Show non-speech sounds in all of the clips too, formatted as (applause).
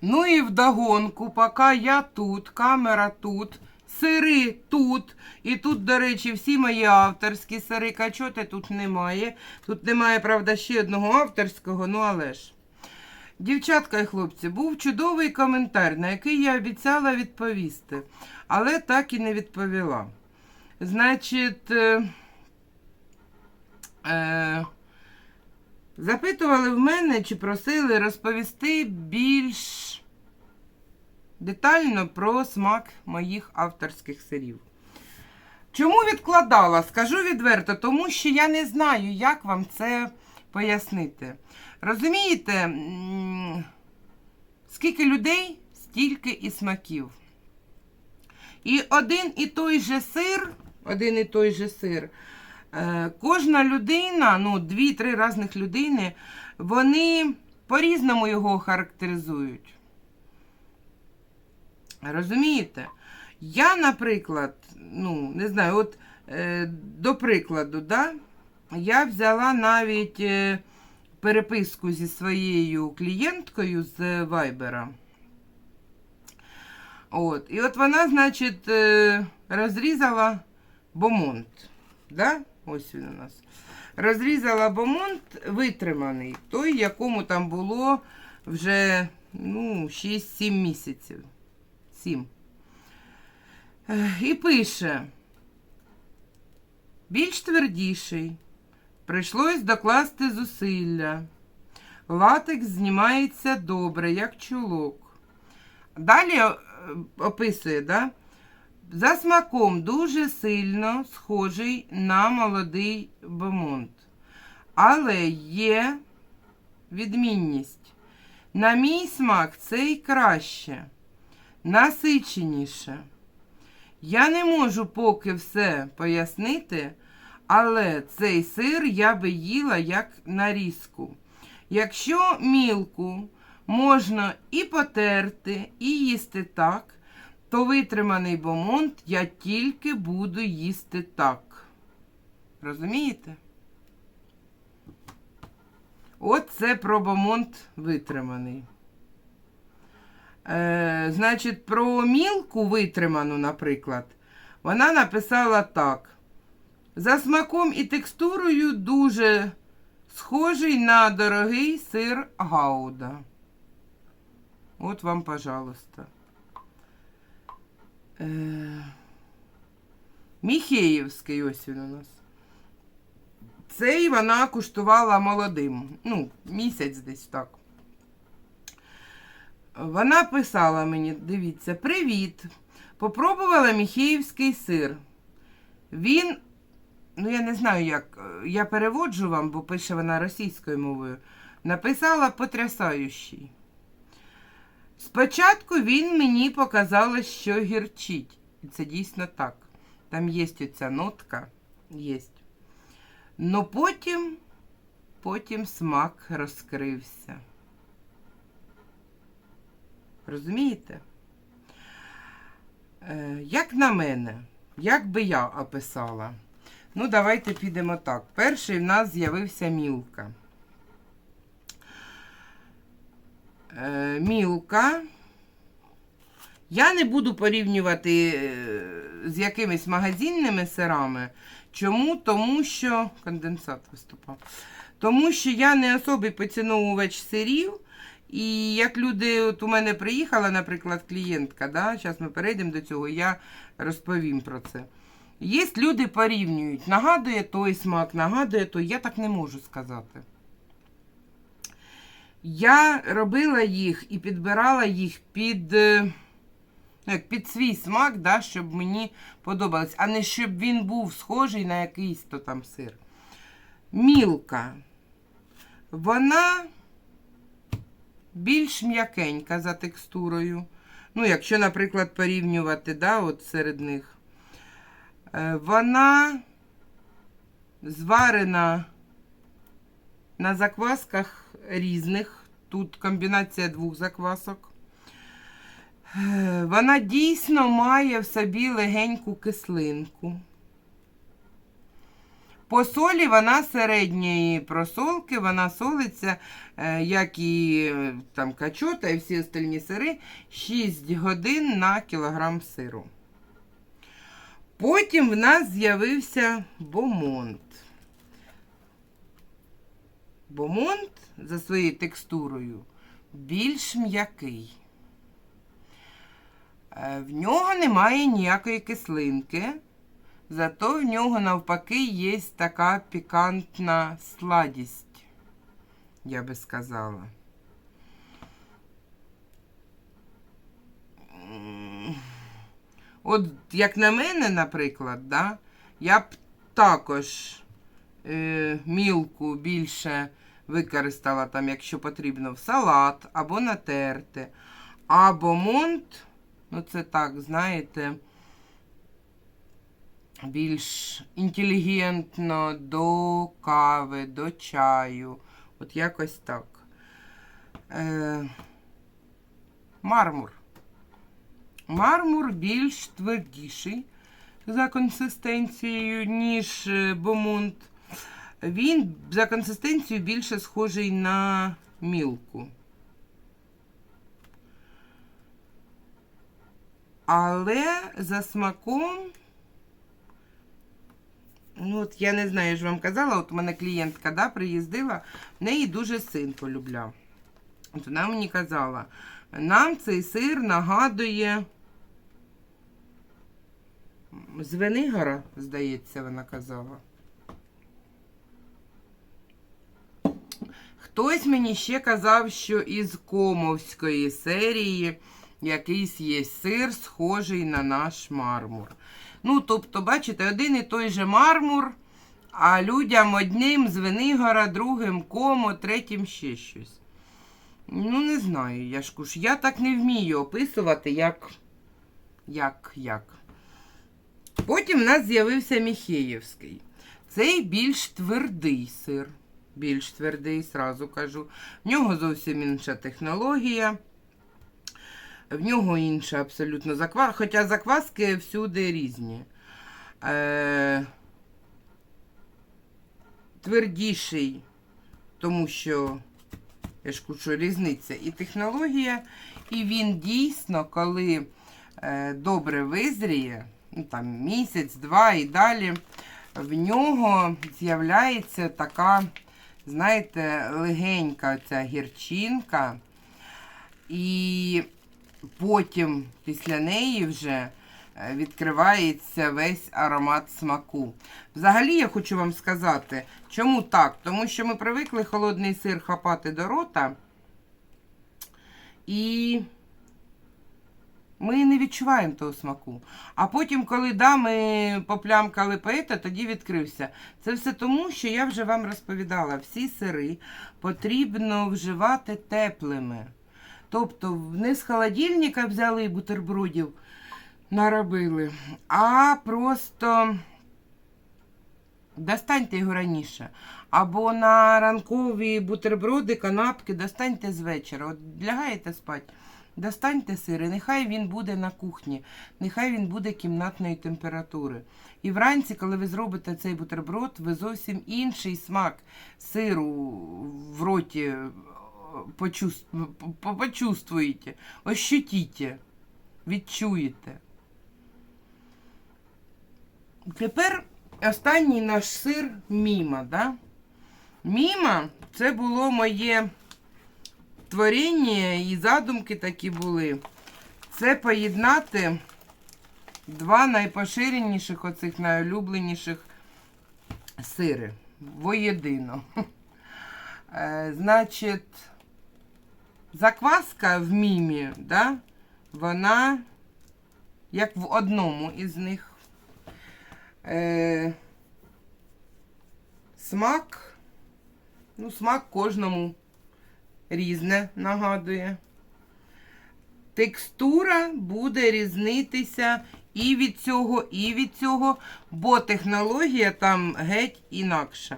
Ну і вдогонку, поки я тут, камера тут, сири тут. І тут, до речі, всі мої авторські сири. Качоти тут немає. Тут немає, правда, ще одного авторського, ну але ж. Дівчатка і хлопці, був чудовий коментар, на який я обіцяла відповісти, але так і не відповіла. Значить, е, е, запитували в мене чи просили розповісти більш детально про смак моїх авторських сирів. Чому відкладала? Скажу відверто, тому що я не знаю, як вам це пояснити. Розумієте, скільки людей, стільки і смаків. І один і той же сир, один і той же сир, е, кожна людина, ну, дві-три різних людини, вони по-різному його характеризують. Розумієте? Я, наприклад, ну, не знаю, от е, до прикладу, да, я взяла навіть е, переписку зі своєю клієнткою з Вайбера. От. І от вона, значить, е, розрізала бомонт. Да? Ось він у нас. Розрізала бомонт витриманий, той, якому там було вже ну, 6-7 місяців. 7. Е, І пише. Більш твердіший. Прийшлось докласти зусилля. Латекс знімається добре, як чулок. Далі е, описує, да? за смаком дуже сильно схожий на молодий бомонт. Але є відмінність. На мій смак цей краще, насиченіше. Я не можу поки все пояснити, але цей сир я би їла як нарізку. Якщо мілку можна і потерти, і їсти так, то витриманий бомонт я тільки буду їсти так. Розумієте? От це про бомонт витриманий. Значить, про мілку витриману, наприклад, вона написала так. За смаком і текстурою дуже схожий на дорогий сир Гауда. От вам, пожалуйста. Е, Міхеївський ось він у нас. Цей вона куштувала молодим. Ну, місяць десь так. Вона писала мені, дивіться, привіт. Попробувала міхеївський сир. Він, ну я не знаю, як, я переводжу вам, бо пише вона російською мовою. Написала потрясаючий. Спочатку він мені показалось, що гірчить. І це дійсно так. Там є оця нотка. Є. Но потім, потім смак розкрився. Розумієте? Е, як на мене, як би я описала? Ну, давайте підемо так. Перший в нас з'явився мілка. Е, мілка. Я не буду порівнювати е, з якимись магазинними сирами. Чому? Тому що. Конденсат виступав. Тому що я не особий поціновувач сирів. І як люди, от у мене приїхала, наприклад, клієнтка, да? зараз ми перейдемо до цього, я розповім про це. Є люди порівнюють, нагадує той смак, нагадує той, я так не можу сказати. Я робила їх і підбирала їх під, е, ну, як під свій смак, да, щоб мені подобалось, а не щоб він був схожий на якийсь то там сир. Мілка. Вона більш м'якенька за текстурою. Ну, якщо, наприклад, порівнювати, да, от серед них. Е, Вона зварена на заквасках різних. Тут комбінація двох заквасок. Е, Вона дійсно має в собі легеньку кислинку. По солі вона середньої просолки, вона солиться, е, як і е, там качота і всі остальні сири, 6 годин на кілограм сиру. Потім в нас з'явився бомонт. Бомонт за своєю текстурою більш м'який. Е, В нього немає ніякої кислинки, зато в нього навпаки є така пікантна сладість, я би сказала. От, як на мене, наприклад, да, я б також е, мілку більше використала там, якщо потрібно, в салат або натерти. А бомонт, ну це так, знаєте, більш інтелігентно до кави, до чаю. От якось так. Е, мармур. Мармур більш твердіший за консистенцією, ніж е, бомонт. Він за консистенцією більше схожий на мілку. Але за смаком, ну от я не знаю, я ж вам казала, от у мене клієнтка да, приїздила, в неї дуже син полюбляв. От вона мені казала, нам цей сир нагадує з Венигора, здається, вона казала. Хтось мені ще казав, що із комовської серії якийсь є сир, схожий на наш мармур. Ну, тобто, бачите, один і той же мармур, а людям одним з Венигора, другим комо, третім ще щось. Ну, не знаю, Яшкуш, я так не вмію описувати, як. Як, як. Потім в нас з'явився Міхеєвський. Цей більш твердий сир. Більш твердий, сразу кажу. В нього зовсім інша технологія. В нього інша абсолютно закваска, хоча закваски всюди різні. Е, твердіший, тому що, я ж кажу, різниця і технологія, і він дійсно, коли е, добре визріє, ну, там місяць, два і далі, в нього з'являється така, знаєте, легенька ця гірчинка. І потім після неї вже е, відкривається весь аромат смаку. Взагалі, я хочу вам сказати, чому так? Тому що ми привикли холодний сир хапати до рота. І ми не відчуваємо того смаку. А потім, коли да, ми поплямкали поета, тоді відкрився. Це все тому, що я вже вам розповідала, всі сири потрібно вживати теплими. Тобто не з холодильника взяли бутербродів, наробили, а просто достаньте його раніше. Або на ранкові бутерброди, канапки достаньте з вечора. От лягаєте спати, достаньте сир, і нехай він буде на кухні, нехай він буде кімнатної температури. І вранці, коли ви зробите цей бутерброд, ви зовсім інший смак сиру в роті почувств... почувствуєте, ощутите, відчуєте. Тепер останній наш сир Міма. Да? Міма це було моє творіння і задумки такі були. Це поєднати два найпоширеніших, оцих найулюбленіших сири воєдино. (laughs) Е, Значить, закваска в мімі, да, вона як в одному із них. Е, смак, ну, смак кожному різне нагадує. Текстура буде різнитися і від цього, і від цього, бо технологія там геть інакша.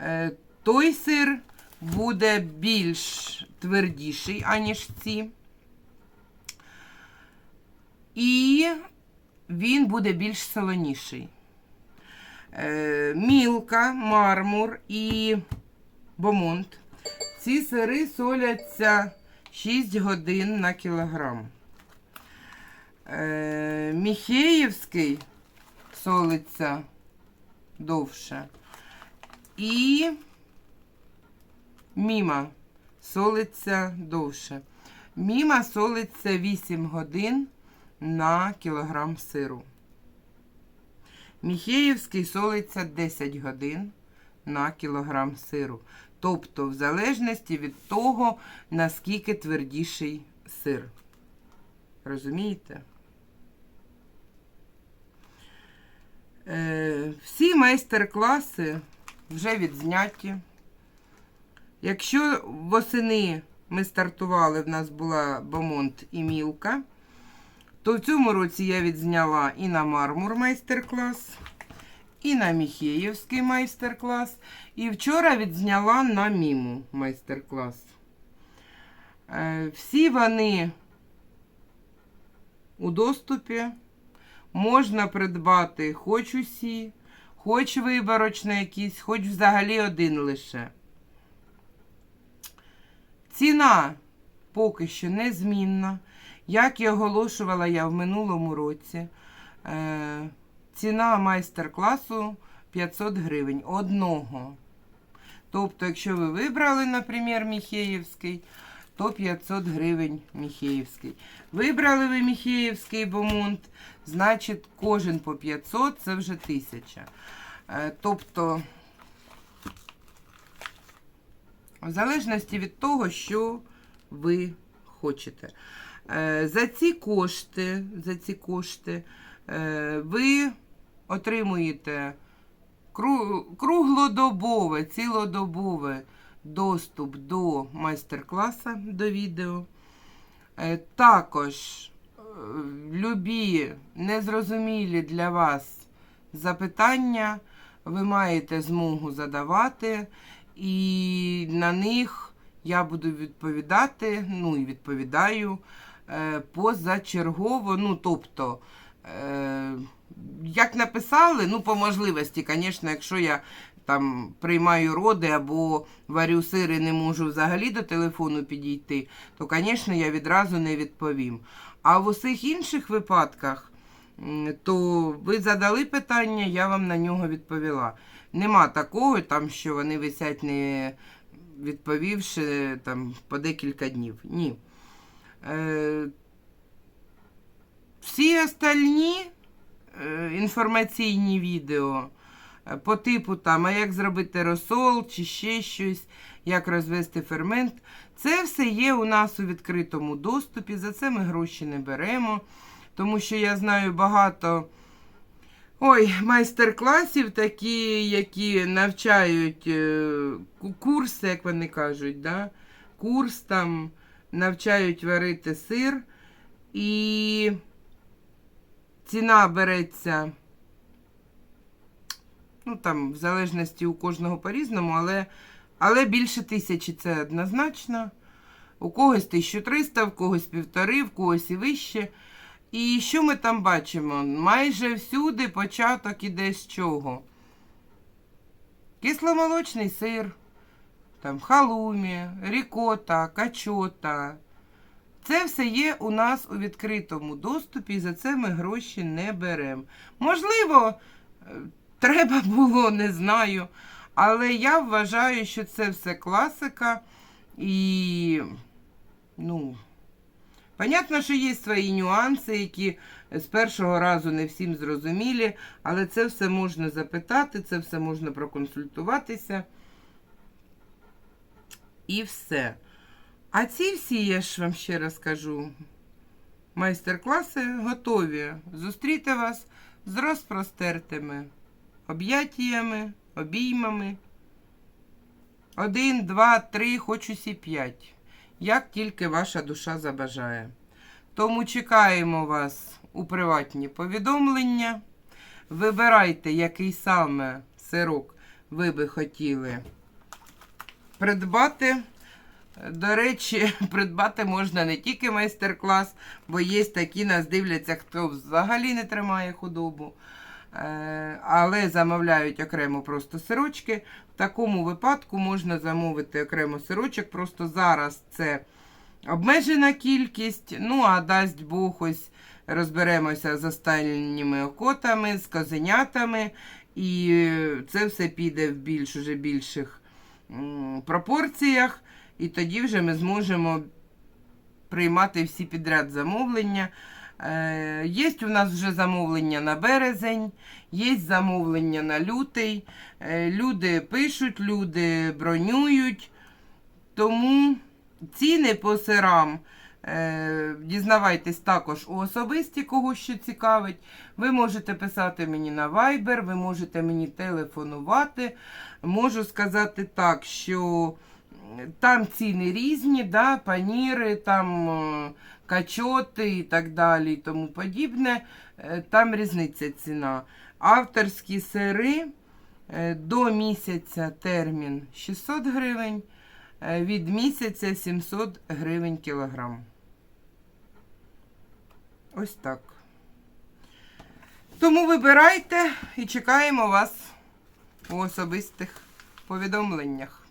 Е, той сир буде більш твердіший, аніж ці. І він буде більш солоніший. Е, Мілка, мармур і бомонт. Ці сири соляться 6 годин на кілограм. Е, Міхеївський солиться довше. І міма солиться довше. Міма солиться 8 годин на кілограм сиру. Міхеївський солиться 10 годин на кілограм сиру. Тобто, в залежності від того, наскільки твердіший сир. Розумієте? Е, всі майстер-класи вже відзняті. Якщо восени ми стартували, в нас була Бомонт і Мілка, то в цьому році я відзняла і на мармур майстер-клас, і на Міхеївський майстер-клас, і вчора відзняла на міму майстер-клас. Е, Всі вони у доступі. Можна придбати хоч усі, хоч виборочно якісь, хоч взагалі один лише. Ціна поки що незмінна. Як і оголошувала я в минулому році, е, ціна майстер-класу 500 гривень одного. Тобто, якщо ви вибрали, наприклад, Міхеївський, то 500 гривень Міхеївський. Вибрали ви Міхеївський бомонт, значить кожен по 500 це вже 1000. Е, Тобто, в залежності від того, що ви хочете. Е, За ці кошти, за ці кошти е, ви отримуєте круглодобове, цілодобове доступ до майстер-класа, до відео. Е, Також любі незрозумілі для вас запитання ви маєте змогу задавати, і на них я буду відповідати, ну і відповідаю е, позачергово. Ну, тобто, е, як написали, ну, по можливості, звісно, якщо я там приймаю роди або варю сири, не можу взагалі до телефону підійти, то, звісно, я відразу не відповім. А в усіх інших випадках, то ви задали питання, я вам на нього відповіла. Нема такого, там, що вони висять не відповівши там, по декілька днів. Ні. Е, всі остальні е, інформаційні відео е, по типу там, а як зробити розсол чи ще щось, як розвести фермент. Це все є у нас у відкритому доступі. За це ми гроші не беремо. Тому що я знаю багато ой, майстер-класів, такі, які навчають е, ку- курси, як вони кажуть, да? курс там навчають варити сир. І ціна береться, ну там, в залежності у кожного по-різному, але, але більше тисячі це однозначно. У когось 1300, в когось півтори, в когось і вище. І що ми там бачимо? Майже всюди початок іде з чого? Кисломолочний сир, там халумі, рікота, качота. Це все є у нас у відкритому доступі, і за це ми гроші не беремо. Можливо, е, треба було, не знаю. Але я вважаю, що це все класика. І, ну, понятно, що є свої нюанси, які з першого разу не всім зрозумілі, але це все можна запитати, це все можна проконсультуватися. І все. А ці всі, я ж вам ще раз кажу, майстер-класи готові зустріти вас з розпростертими об'яттями, обіймами. Один, два, три, хоч усі п'ять. Як тільки ваша душа забажає. Тому чекаємо вас у приватні повідомлення. Вибирайте, який саме сирок ви би хотіли придбати. До речі, (laughs) придбати можна не тільки майстер-клас, бо є такі нас дивляться, хто взагалі не тримає худобу. Е, але замовляють окремо просто сирочки. В такому випадку можна замовити окремо сирочок. Просто зараз це обмежена кількість. Ну, а дасть Бог, ось розберемося з останніми окотами, з козенятами. І це все піде в більш уже більших пропорціях. І тоді вже ми зможемо приймати всі підряд замовлення. Е, Є у нас вже замовлення на березень, є замовлення на лютий. Е, Люди пишуть, люди бронюють. Тому ціни по сирам е, дізнавайтесь також у особисті, кого що цікавить. Ви можете писати мені на Viber, ви можете мені телефонувати. Можу сказати так, що там ціни різні, да, паніри, там качоти і так далі, і тому подібне. Е, Там різниця ціна. Авторські сири е, до місяця термін 600 гривень, е, від місяця 700 гривень кілограм. Ось так. Тому вибирайте і чекаємо вас у особистих повідомленнях.